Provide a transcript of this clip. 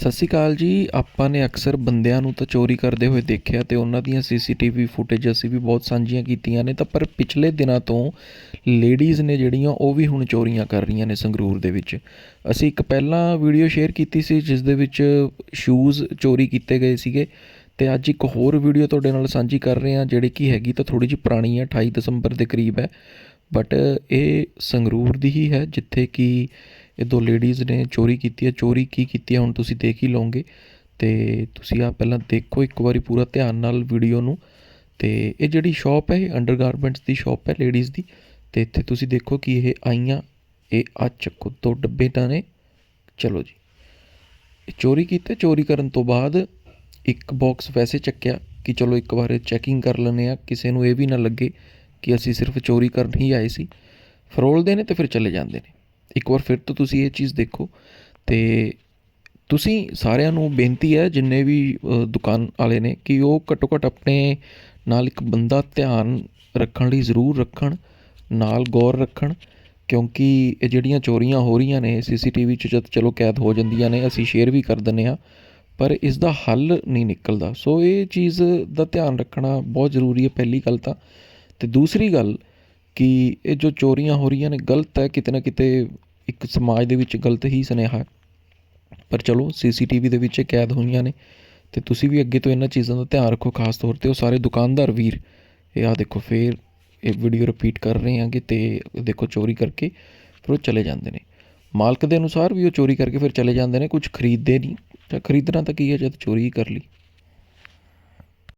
ਸਤਿ ਸ਼੍ਰੀ ਅਕਾਲ ਜੀ। ਆਪਾਂ ਨੇ ਅਕਸਰ ਬੰਦਿਆਂ ਨੂੰ ਤਾਂ ਚੋਰੀ ਕਰਦੇ ਹੋਏ ਦੇਖਿਆ ਤੇ ਉਹਨਾਂ ਦੀਆਂ ਸੀਸੀਟੀਵੀ ਫੁਟੇਜ ਅਸੀਂ ਵੀ ਬਹੁਤ ਸਾਂਝੀਆਂ ਕੀਤੀਆਂ ਨੇ। ਤਾਂ ਪਰ ਪਿਛਲੇ ਦਿਨਾਂ ਤੋਂ ਲੇਡੀਜ਼ ਨੇ ਜਿਹੜੀਆਂ ਉਹ ਵੀ ਹੁਣ ਚੋਰੀਆਂ ਕਰ ਰਹੀਆਂ ਨੇ ਸੰਗਰੂਰ ਦੇ ਵਿੱਚ। ਅਸੀਂ ਇੱਕ ਪਹਿਲਾਂ ਵੀਡੀਓ ਸ਼ੇਅਰ ਕੀਤੀ ਸੀ ਜਿਸ ਦੇ ਵਿੱਚ ਸ਼ੂਜ਼ ਚੋਰੀ ਕੀਤੇ ਗਏ ਸੀਗੇ ਤੇ ਅੱਜ ਇੱਕ ਹੋਰ ਵੀਡੀਓ ਤੁਹਾਡੇ ਨਾਲ ਸਾਂਝੀ ਕਰ ਰਹੇ ਹਾਂ, ਜਿਹੜੀ ਕਿ ਹੈਗੀ ਤਾਂ ਥੋੜੀ ਜਿਹੀ ਪੁਰਾਣੀ ਹੈ 28 ਦਸੰਬਰ ਦੇ ਕਰੀਬ ਹੈ। ਬਟ ਇਹ ਸੰਗਰੂਰ ਦੀ ਹੀ ਹੈ, ਜਿੱਥੇ ਕਿ ਇਹ ਦੋ ਲੇਡੀਜ਼ ਨੇ ਚੋਰੀ ਕੀਤੀ ਹੈ। ਚੋਰੀ ਕੀ ਕੀਤੀ ਹੈ, ਹੁਣ ਤੁਸੀਂ ਦੇਖ ਹੀ ਲਓਗੇ। ਤੇ ਤੁਸੀਂ ਆ ਪਹਿਲਾਂ ਦੇਖੋ, ਇੱਕ ਵਾਰੀ ਪੂਰਾ ਧਿਆਨ ਨਾਲ ਵੀਡੀਓ ਨੂੰ। ਤੇ ਇਹ ਜਿਹੜੀ ਸ਼ਾਪ ਹੈ, ਇਹ ਅੰਡਰਗਾਰਮੈਂਟਸ ਦੀ ਸ਼ਾਪ ਹੈ ਲੇਡੀਜ਼ ਦੀ। ਤੇ ਇੱਥੇ ਤੁਸੀਂ ਦੇਖੋ ਕਿ ਇਹ ਆਈਆਂ, ਇਹ ਆ ਚੱਕੋ, ਦੋ ਡੱਬੇ ਤਾਂ ਨੇ। ਚਲੋ ਜੀ। ਇਹ ਚੋਰੀ ਕੀਤੇ, ਚੋਰੀ ਕਰਨ ਤੋਂ ਬਾਅਦ ਇੱਕ ਬਾਕਸ ਵੈਸੇ ਚੱਕਿਆ ਕਿ ਚਲੋ ਇੱਕ ਵਾਰ ਚੈਕਿੰਗ ਕਰ ਲੈਂਦੇ ਆ ਕਿਸੇ ਨੂੰ ਇਹ ਵੀ ਨਾ ਲੱਗੇ ਕਿ ਅਸੀਂ ਸਿਰਫ ਚੋਰੀ ਕਰਨ ਹੀ ਆਏ ਸੀ। ਫਰੋਲਦੇ ਨੇ ਤੇ ਫਿਰ ਚਲੇ ਜਾਂਦੇ ਨੇ। ਇੱਕ ਵਾਰ ਫਿਰ ਤੋਂ ਤੁਸੀਂ ਇਹ ਚੀਜ਼ ਦੇਖੋ ਅਤੇ ਤੁਸੀਂ ਸਾਰਿਆਂ ਨੂੰ ਬੇਨਤੀ ਹੈ, ਜਿੰਨੇ ਵੀ ਦੁਕਾਨ ਵਾਲੇ ਨੇ ਕਿ ਉਹ ਘੱਟੋ ਘੱਟ ਆਪਣੇ ਨਾਲ ਇੱਕ ਬੰਦਾ ਧਿਆਨ ਰੱਖਣ ਲਈ ਜ਼ਰੂਰ ਰੱਖਣ, ਨਾਲ ਗੌਰ ਰੱਖਣ, ਕਿਉਂਕਿ ਇਹ ਜਿਹੜੀਆਂ ਚੋਰੀਆਂ ਹੋ ਰਹੀਆਂ ਨੇ, ਸੀਸੀਟੀਵੀ 'ਚ ਜਦ ਚਲੋ ਕੈਦ ਹੋ ਜਾਂਦੀਆਂ ਨੇ, ਅਸੀਂ ਸ਼ੇਅਰ ਵੀ ਕਰ ਦਿੰਦੇ ਹਾਂ, ਪਰ ਇਸ ਦਾ ਹੱਲ ਨਹੀਂ ਨਿਕਲਦਾ। ਸੋ ਇਹ ਚੀਜ਼ ਦਾ ਧਿਆਨ ਰੱਖਣਾ ਬਹੁਤ ਜ਼ਰੂਰੀ ਹੈ, ਪਹਿਲੀ ਗੱਲ ਤਾਂ। ਤੇ ਦੂਸਰੀ ਗੱਲ ਕਿ ਇਹ ਜੋ ਚੋਰੀਆਂ ਹੋ ਰਹੀਆਂ ਨੇ, ਗਲਤ ਹੈ, ਕਿਤੇ ਨਾ ਕਿਤੇ ਇੱਕ ਸਮਾਜ ਦੇ ਵਿੱਚ ਗਲਤ ਹੀ ਸੁਨੇਹਾ ਹੈ। ਪਰ ਚਲੋ, ਸੀਸੀਟੀਵੀ ਦੇ ਵਿੱਚ ਇਹ ਕੈਦ ਹੋਈਆਂ ਨੇ ਤੇ ਤੁਸੀਂ ਵੀ ਅੱਗੇ ਤੋਂ ਇਹਨਾਂ ਚੀਜ਼ਾਂ ਦਾ ਧਿਆਨ ਰੱਖੋ, ਖਾਸ ਤੌਰ ਤੇ ਉਹ ਸਾਰੇ ਦੁਕਾਨਦਾਰ ਵੀਰ। ਇਹ ਆ ਦੇਖੋ, ਫੇਰ ਇਹ ਵੀਡੀਓ ਰਿਪੀਟ ਕਰ ਰਹੇ ਹਾਂਗੇ ਤੇ ਦੇਖੋ ਚੋਰੀ ਕਰਕੇ ਫਿਰ ਉਹ ਚਲੇ ਜਾਂਦੇ ਨੇ। ਮਾਲਕ ਦੇ ਅਨੁਸਾਰ ਵੀ ਉਹ ਚੋਰੀ ਕਰਕੇ ਫਿਰ ਚਲੇ ਜਾਂਦੇ ਨੇ ਕੁਝ ਖਰੀਦਦੇ ਨਹੀਂ। ਤਾਂ ਖਰੀਦਣਾ ਤਾਂ ਕੀ ਹੈ, ਜਦ ਚੋਰੀ ਹੀ ਕਰ ਲਈ।